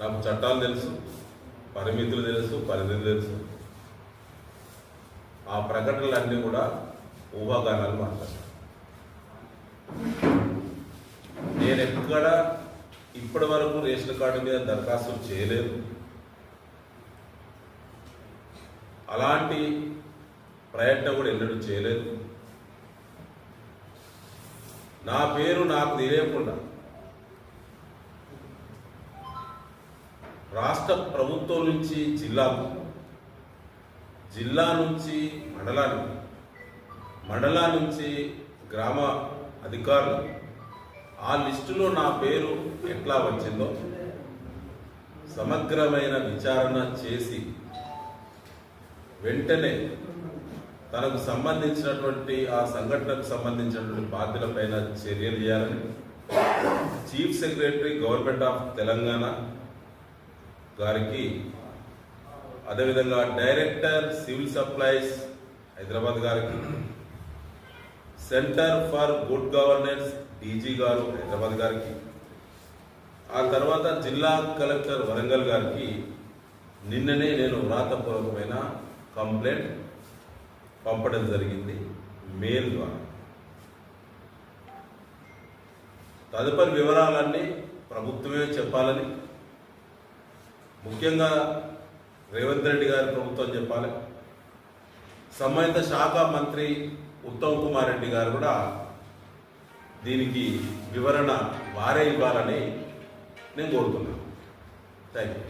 నాకు చట్టాలు తెలుసు పరిమితులు తెలుసు పరిధులు తెలుసు. ఆ ప్రకటనలన్నీ కూడా ఊహాగానాలు మాట్లాడతాను నేను ఎక్కడ ఇప్పటి వరకు రేషన్ కార్డు మీద దరఖాస్తు చేయలేదు. అలాంటి ప్రయత్నం కూడా ఎన్నడూ చేయలేదు. నా పేరు నాకు తెలియకుండా రాష్ట్ర ప్రభుత్వం నుంచి జిల్లాకు జిల్లా నుంచి మండలానికి మండలా నుంచి గ్రామ అధికారులు ఆ లిస్టులో నా పేరు ఎట్లా వచ్చిందో సమగ్రమైన విచారణ చేసి వెంటనే తనకు సంబంధించినటువంటి ఆ సంఘటనకు సంబంధించినటువంటి బాధ్యులపైన చర్యలు చేయాలని chief secretary government of Telangana గారికి అదేవిధంగా డైరెక్టర్ సివిల్ సప్లైస్ హైదరాబాద్ గారికి centre for good governance DG గారు హైదరాబాద్ గారికి ఆ తర్వాత జిల్లా కలెక్టర్ వరంగల్ గారికి నిన్ననే నేను వ్రాతపూర్వకమైన కంప్లైంట్ పంపడం జరిగింది మెయిల్ ద్వారా. తదుపరి వివరాలన్నీ ప్రభుత్వమే చెప్పాలని ముఖ్యంగా రేవంత్ రెడ్డి గారి ప్రభుత్వం చెప్పాలి. సంబంధిత శాఖ మంత్రి ఉత్తమ్ కుమార్ రెడ్డి గారు కూడా దీనికి వివరణ వారే ఇవ్వాలని నేను కోరుతున్నాను. Thank you